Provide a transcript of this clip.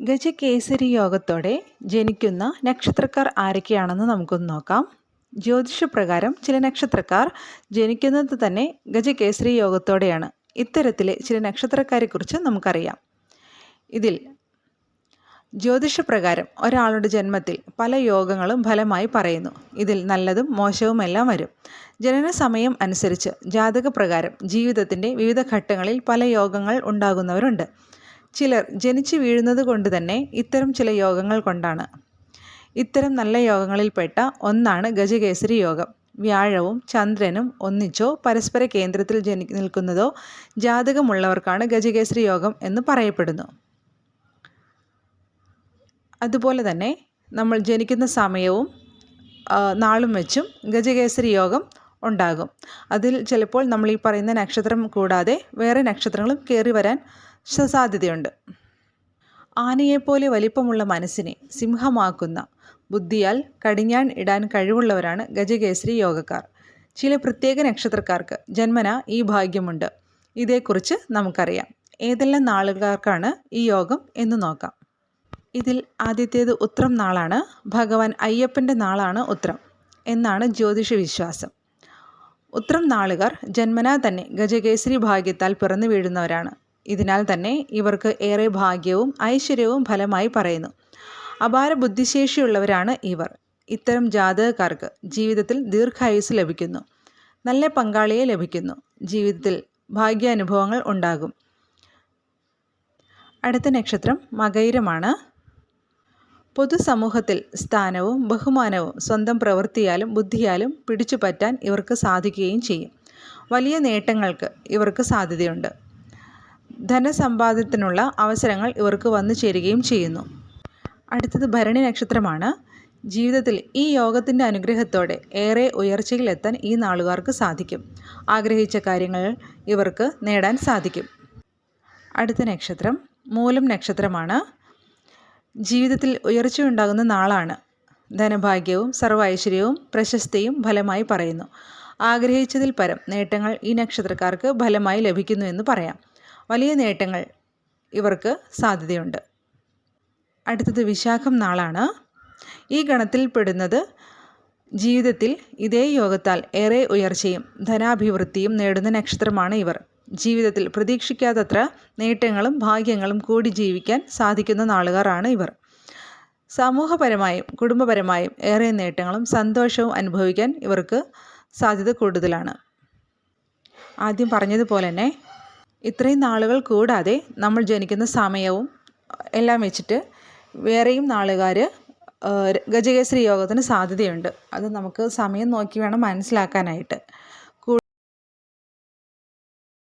ഗജകേസരി യോഗത്തോടെ ജനിക്കുന്ന നക്ഷത്രക്കാർ ആരൊക്കെയാണെന്ന് നമുക്കൊന്ന് നോക്കാം. ജ്യോതിഷപ്രകാരം ചില നക്ഷത്രക്കാർ ജനിക്കുന്നത് തന്നെ ഗജകേസരി യോഗത്തോടെയാണ് ഇത്തരത്തിലെ ചില നക്ഷത്രക്കാരെക്കുറിച്ച് നമുക്കറിയാം. ഇതിൽ ജ്യോതിഷപ്രകാരം ഒരാളുടെ ജന്മത്തിൽ പല യോഗങ്ങളും ഫലമായി പറയുന്നു. ഇതിൽ നല്ലതും മോശവുമെല്ലാം വരും. ജനന സമയം അനുസരിച്ച് ജാതകപ്രകാരം ജീവിതത്തിന്റെ വിവിധ ഘട്ടങ്ങളിൽ പല യോഗങ്ങൾ ഉണ്ടാകുന്നവരുണ്ട്. ചിലർ ജനിച്ചു വീഴുന്നത് കൊണ്ട് തന്നെ ഇത്തരം ചില യോഗങ്ങൾ കൊണ്ടാണ്. ഇത്തരം നല്ല യോഗങ്ങളിൽപ്പെട്ട ഒന്നാണ് ഗജകേസരി യോഗം. വ്യാഴവും ചന്ദ്രനും ഒന്നിച്ചോ പരസ്പര കേന്ദ്രത്തിൽ ജനി നിൽക്കുന്നതോ ജാതകമുള്ളവർക്കാണ് ഗജകേസരി യോഗം എന്ന് പറയപ്പെടുന്നു. അതുപോലെ തന്നെ നമ്മൾ ജനിക്കുന്ന സമയവും നാളും വെച്ചും ഗജകേസരി യോഗം ഉണ്ടാകും. അതിൽ ചിലപ്പോൾ നമ്മൾ ഈ പറയുന്ന നക്ഷത്രം കൂടാതെ വേറെ നക്ഷത്രങ്ങളും കയറി വരാൻ സാധ്യതയുണ്ട്. ആനയെപ്പോലെ വലിപ്പമുള്ള മനസ്സിനെ സിംഹമാക്കുന്ന ബുദ്ധിയാൽ കടിഞ്ഞാൻ ഇടാൻ കഴിവുള്ളവരാണ് ഗജകേസരി യോഗക്കാർ. ചില പ്രത്യേക നക്ഷത്രക്കാർക്ക് ജന്മന ഈ ഭാഗ്യമുണ്ട്. ഇതേക്കുറിച്ച് നമുക്കറിയാം. ഏതെല്ലാം നാളുകാർക്കാണ് ഈ യോഗം എന്ന് നോക്കാം. ഇതിൽ ആദ്യത്തേത് ഉത്രം നാളാണ്. ഭഗവാൻ അയ്യപ്പന്റെ നാളാണ് ഉത്രം എന്നാണ് ജ്യോതിഷ വിശ്വാസം ഉത്രം നാളുകാർ ജന്മനാ തന്നെ ഗജകേസരി ഭാഗ്യത്താൽ പിറന്നു വീഴുന്നവരാണ്. ഇതിനാൽ തന്നെ ഇവർക്ക് ഏറെ ഭാഗ്യവും ഐശ്വര്യവും ഫലമായി പറയുന്നു. അപാര ബുദ്ധിശേഷിയുള്ളവരാണ് ഇവർ. ഇത്തരം ജാതകക്കാർക്ക് ജീവിതത്തിൽ ദീർഘായുസ് ലഭിക്കുന്നു. നല്ല പങ്കാളിയെ ലഭിക്കുന്നു. ജീവിതത്തിൽ ഭാഗ്യാനുഭവങ്ങൾ ഉണ്ടാകും. അടുത്ത നക്ഷത്രം മകൈരമാണ്. പൊതുസമൂഹത്തിൽ സ്ഥാനവും ബഹുമാനവും സ്വന്തം പ്രവൃത്തിയാലും ബുദ്ധിയാലും പിടിച്ചുപറ്റാൻ ഇവർക്ക് സാധിക്കുകയും ചെയ്യും. വലിയ നേട്ടങ്ങൾക്ക് ഇവർക്ക് സാധ്യതയുണ്ട്. ധനസമ്പാദ്യത്തിനുള്ള അവസരങ്ങൾ ഇവർക്ക് വന്നു ചേരുകയും ചെയ്യുന്നു. അടുത്തത് ഭരണി നക്ഷത്രമാണ്. ജീവിതത്തിൽ ഈ യോഗത്തിന്റെ അനുഗ്രഹത്തോടെ ഏറെ ഉയർച്ചയിലെത്താൻ ഈ നാളുകാർക്ക് സാധിക്കും. ആഗ്രഹിച്ച കാര്യങ്ങൾ ഇവർക്ക് നേടാൻ സാധിക്കും. അടുത്ത നക്ഷത്രം മൂലം നക്ഷത്രമാണ്. ജീവിതത്തിൽ ഉയർച്ചയുണ്ടാകുന്ന നാളാണ്. ധനഭാഗ്യവും സർവ ഐശ്വര്യവും പ്രശസ്തിയും ഫലമായി പറയുന്നു. ആഗ്രഹിച്ചതിൽ പരം നേട്ടങ്ങൾ ഈ നക്ഷത്രക്കാർക്ക് ഫലമായി ലഭിക്കുന്നു എന്ന് പറയാം. വലിയ നേട്ടങ്ങൾ ഇവർക്ക് സാധ്യതയുണ്ട്. അടുത്തത് വിശാഖം നാളാണ്. ഈ ഗണത്തിൽപ്പെടുന്നത് ജീവിതത്തിൽ ഇതേ യോഗത്താൽ ഏറെ ഉയർച്ചയും ധനാഭിവൃദ്ധിയും നേടുന്ന നക്ഷത്രമാണ് ഇവർ. ജീവിതത്തിൽ പ്രതീക്ഷിക്കാത്തത്ര നേട്ടങ്ങളും ഭാഗ്യങ്ങളും കൂടി ജീവിക്കാൻ സാധിക്കുന്ന നാളുകാരാണ് ഇവർ. സമൂഹപരമായും കുടുംബപരമായും ഏറെ നേട്ടങ്ങളും സന്തോഷവും അനുഭവിക്കാൻ ഇവർക്ക് സാധ്യത കൂടുതലാണ്. ആദ്യം പറഞ്ഞതുപോലെ തന്നെ ഇത്രയും നാളുകൾ കൂടാതെ നമ്മൾ ജനിക്കുന്ന സമയവും എല്ലാം വെച്ചിട്ട് വേറെയും നാളുകാർ ഗജകേസരി യോഗത്തിന് സാധ്യതയുണ്ട്. അത് നമുക്ക് സമയം നോക്കി വേണം മനസ്സിലാക്കാനായിട്ട്.